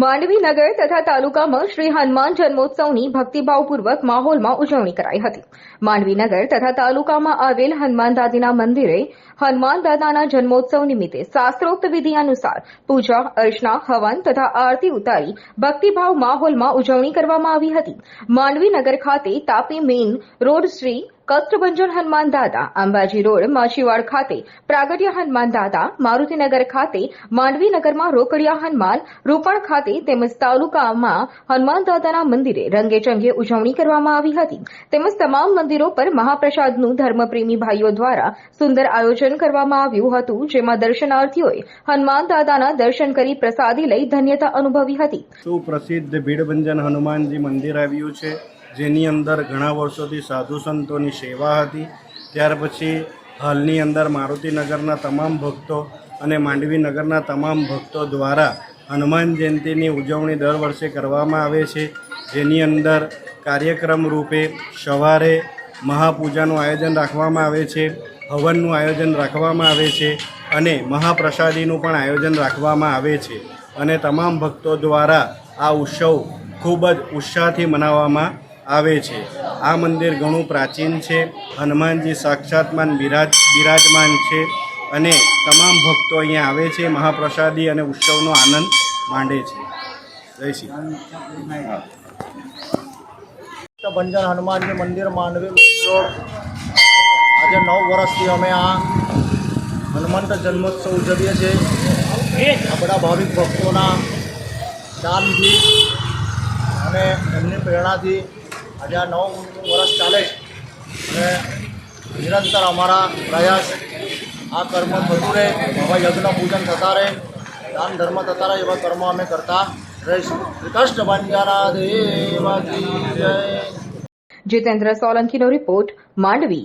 માંડવી નગર તથા તાલુકામાં શ્રી હનુમાન જન્મોત્સવની ભક્તિભાવપૂર્વક માહોલમાં ઉજવણી કરાઈ હતી. માંડવી નગર તથા તાલુકામાં આવેલ હનુમાન દાદીના મંદિરે હનુમાન દાદાના જન્મોત્સવ નિમિત્તે શાસ્ત્રોક્ત વિધિ અનુસાર પૂજા, અર્ચના, હવન તથા આરતી ઉતારી ભક્તિભાવ માહોલમાં ઉજવણી કરવામાં આવી હતી. માંડવી ખાતે તાપી મેઇન રોડ શ્રી કષ્ટભંજન હનુમાન દાદા, અંબાજી રોડ માછીવાડ ખાતે પ્રાગટ્ય હનુમાન દાદા મારુતિનગર ખાતે માંડવી નગરમાં રોકડિયા હનુમાન, રોપણ ખાતે તેમજ તાલુકામાં હનુમાન દાદાના મંદિરે રંગેચંગે ઉજવણી કરવામાં આવી હતી. તેમજ તમામ મંદિરો પર મહાપ્રસાદનું ધર્મપ્રેમી ભાઈઓ દ્વારા સુંદર આયોજન કરવામાં આવ્યું હતું, જેમાં દર્શનાર્થીઓએ હનુમાન દાદાના દર્શન કરી પ્રસાદી લઈ ધન્યતા અનુભવી હતી. સુપ્રસિદ્ધ ભીડભંજન હનુમાનજી મંદિર આવ્યું છે, જેની અંદર ઘણા વર્ષોથી સાધુ સંતોની સેવા હતી. ત્યાર પછી હાલની અંદર મારુતિનગરના તમામ ભક્તો અને માંડવી નગરના તમામ ભક્તો દ્વારા હનુમાન જયંતીની ઉજવણી દર વર્ષે કરવામાં આવે છે. જેની અંદર કાર્યક્રમ રૂપે સવારે મહાપૂજાનું આયોજન રાખવામાં આવે છે. હવનનું આયોજન રાખવામાં આવે છે અને મહાપ્રસાદીનું પણ આયોજન રાખવામાં આવે છે. અને તમામ ભક્તો દ્વારા આ ઉત્સવ ખૂબ જ ઉત્સાહથી મનાવવામાં આવે છે. આ મંદિર ઘણું પ્રાચીન છે, હનુમાનજી સાક્ષાત્માન બિરાજ, બિરાજમાન છે અને તમામ ભક્તો અહીંયા આવે છે, મહાપ્રસાદી અને ઉત્સવનો આનંદ માંડે છે. જય શ્રી ભંજન હનુમાનજી મંદિર માંડવી આજે નવ વર્ષથી અમે આ હનુમંત જન્મોત્સવ ઉજવીએ છીએ. આ બધા ભાવિક ભક્તોના દાનથી અને એમની પ્રેરણાથી આજે આ નવ વર્ષ ચાલે છે. અને નિરંતર અમારા પ્રયાસ આ કર્મ થતું રહે, આવા યજ્ઞ પૂજન થતા રહે, દાન ધર્મ થતા રહે, એવા કર્મ અમે કરતા રહીશું. કૃષ્ણ ભંજારા દેવાજી, જય. જીતેન્દ્ર સોલંકીનો રિપોર્ટ માંડવી.